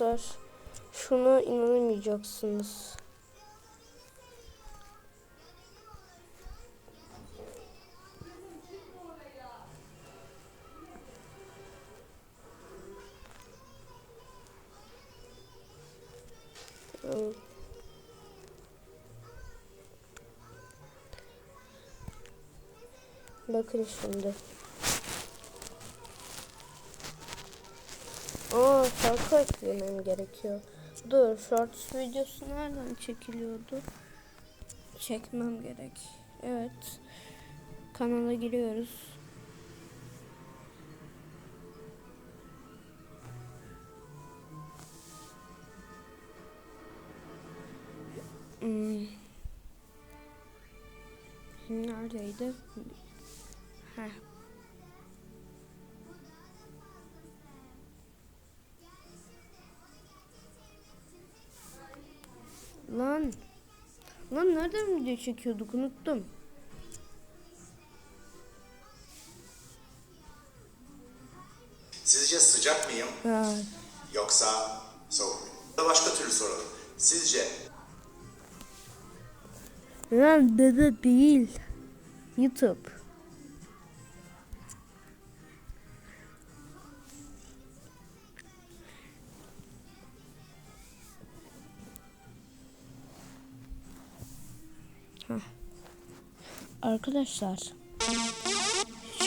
arkadaşlar şuna inanamayacaksınız. Bakın şimdi. Aa şarkı eklemem gerekiyor. Dur shorts videosu nereden çekiliyordu? Çekmem gerek. Evet. Kanala giriyoruz. Hmm. Neredeydi? Heh. Lan. Lan nereden video çekiyorduk unuttum. Sizce sıcak mıyım Ha. yoksa soğuk muyum? Da Başka türlü soralım. Sizce Lan dede değil. YouTube. Heh. Arkadaşlar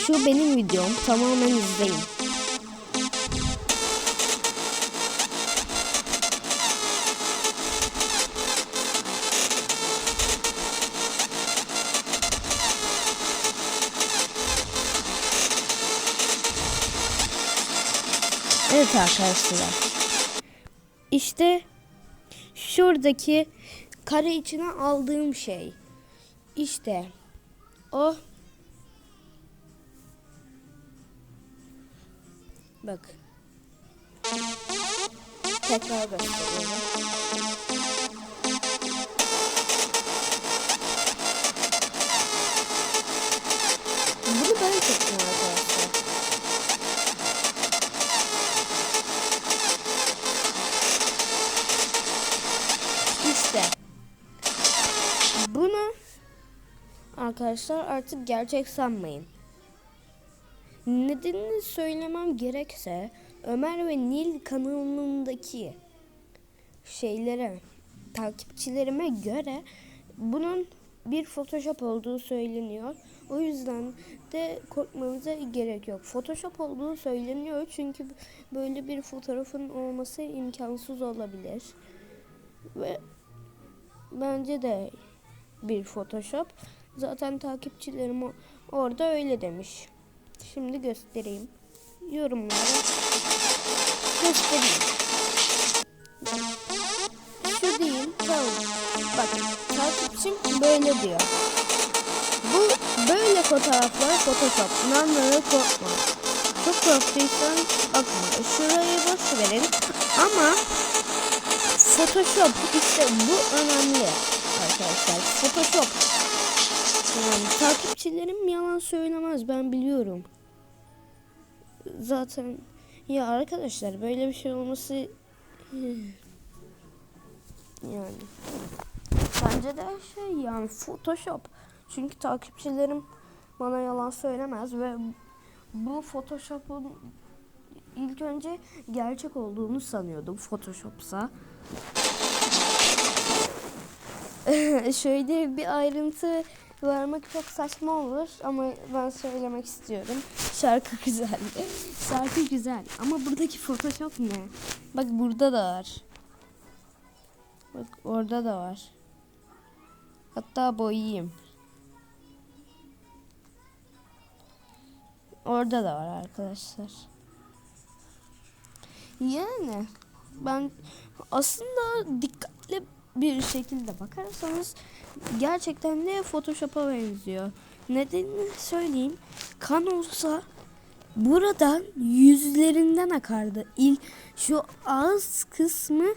şu benim videom tamamen izleyin. Evet arkadaşlar. İşte şuradaki kare içine aldığım şey. İşte o. Bak. Tekrar gösteriyorum. Arkadaşlar artık gerçek sanmayın. Nedenini söylemem gerekse Ömer ve Nil kanalındaki şeylere takipçilerime göre bunun bir Photoshop olduğu söyleniyor. O yüzden de korkmanıza gerek yok. Photoshop olduğu söyleniyor çünkü böyle bir fotoğrafın olması imkansız olabilir. Ve bence de bir Photoshop. Zaten takipçilerim orada öyle demiş. Şimdi göstereyim. Yorumlara göstereyim. Şu değil, tamam. Bak, takipçim böyle diyor. Bu böyle fotoğraflar Photoshop. İnanmaya korkma. Çok korktuysan bakma. Şurayı boş verin. Ama Photoshop işte bu önemli arkadaşlar. Photoshop. Yani takipçilerim yalan söylemez ben biliyorum. Zaten ya arkadaşlar böyle bir şey olması yani bence de şey yani Photoshop. Çünkü takipçilerim bana yalan söylemez ve bu Photoshop'un ilk önce gerçek olduğunu sanıyordum Photoshop'sa. Şöyle bir ayrıntı vermek çok saçma olur ama ben söylemek istiyorum. Şarkı güzel. Şarkı güzel ama buradaki Photoshop ne? Bak burada da var. Bak orada da var. Hatta boyayayım. Orada da var arkadaşlar. Yani ben aslında dikkatli bir şekilde bakarsanız gerçekten de Photoshop'a benziyor. Nedenini söyleyeyim. Kan olsa buradan yüzlerinden akardı. İlk şu ağız kısmı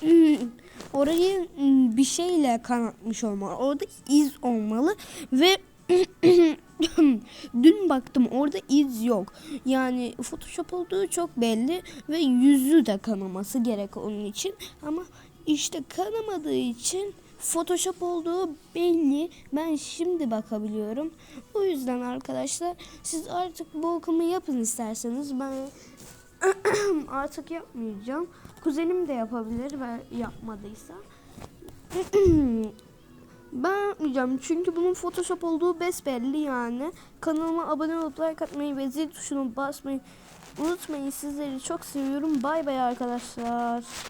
hmm, orayı hmm, bir şeyle kanatmış olmalı. Orada iz olmalı ve Dün baktım orada iz yok. Yani Photoshop olduğu çok belli ve yüzü de kanaması gerek onun için. Ama işte kanamadığı için Photoshop olduğu belli. Ben şimdi bakabiliyorum. O yüzden arkadaşlar siz artık bu okumu yapın isterseniz. Ben artık yapmayacağım. Kuzenim de yapabilir ve yapmadıysa. Ben yapmayacağım çünkü bunun Photoshop olduğu besbelli yani. Kanalıma abone olup like atmayı ve zil tuşuna basmayı unutmayın. Sizleri çok seviyorum. Bay bay arkadaşlar.